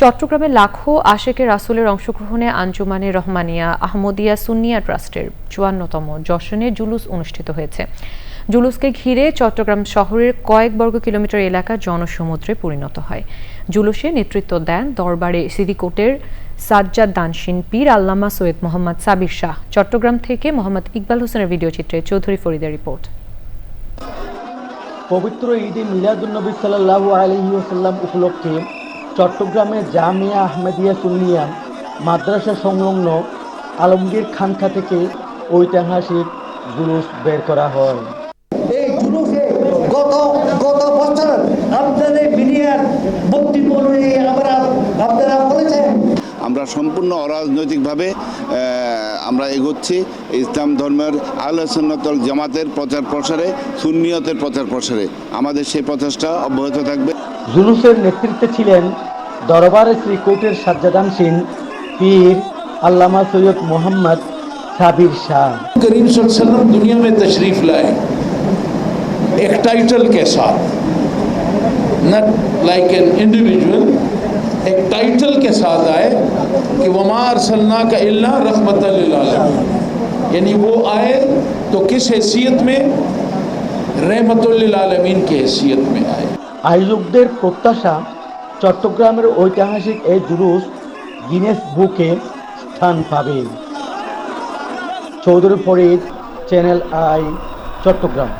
চট্টগ্রামে লাখো আশেকে রাসুলের অংশগ্রহণে আঞ্জুমানে রহমানিয়া আহমদিয়া সুন্নিয়া ট্রাস্টের চুয়ান্নতম যশনে জুলুস অনুষ্ঠিত হয়েছে। জুলুসকে ঘিরে চট্টগ্রাম শহরের কয়েক বর্গ কিলোমিটার এলাকা জনসমুদ্রে পরিণত হয়। জুলুসে নেতৃত্ব দেন দরবারে সিদিকোটের সাজ্জাদ দানসিন পীর আল্লামা সৈয়দ মোহাম্মদ সাবির শাহ। চট্টগ্রাম থেকে মোহাম্মদ ইকবাল হোসেনের ভিডিও চিত্রে চৌধুরী ফরিদের রিপোর্ট। পবিত্র ঈদে মিলাদুন্নবী সাল্লাহ আলহি ওসাল্লাম উপলক্ষে চট্টগ্রামের জামিয়া আহমেদিয়া সুন্নিয়া মাদ্রাসা সংলগ্ন আলমগীর খানখা থেকে ঐতিহাসিক জুলুস বের করা হয়। এই আপনারা বলেছেন আমরা সম্পূর্ণ অরাজনৈতিকভাবে আহ, আমরা এগোচ্ছি ইসলাম ধর্মের আলোচনাতল জামাতের প্রচার প্রসারে সুন্নিয়তের প্রচার প্রসারে আমাদের সেই প্রচেষ্টা অব্যাহত থাকবে জুলুসের নেতৃত্বে ছিলেন দরবারে শ্রীকোটের সাজ্জাদান সিং পীর আল্লামা সৈয়দ মোহাম্মদ সাবির শাহ करीम सल्लल्लाहु अलैहि वसल्लम दुनिया में तशरीफ़ लाए एक टाइटल के साथ नट लाइक एन इंडिविजुअल एक टाइटल के साथ आए कि वमार सन्ना का इल्ला रहमत यानी वो आए तो किस हैसियत में रहमतुल्लिल की हैसियत में आए আয়োজকদের প্রত্যাশা চট্টগ্রামের ঐতিহাসিক এই জুলুস গিনেস বুকে স্থান পাবে চৌধুরী ফরিদ চ্যানেল আই চট্টগ্রাম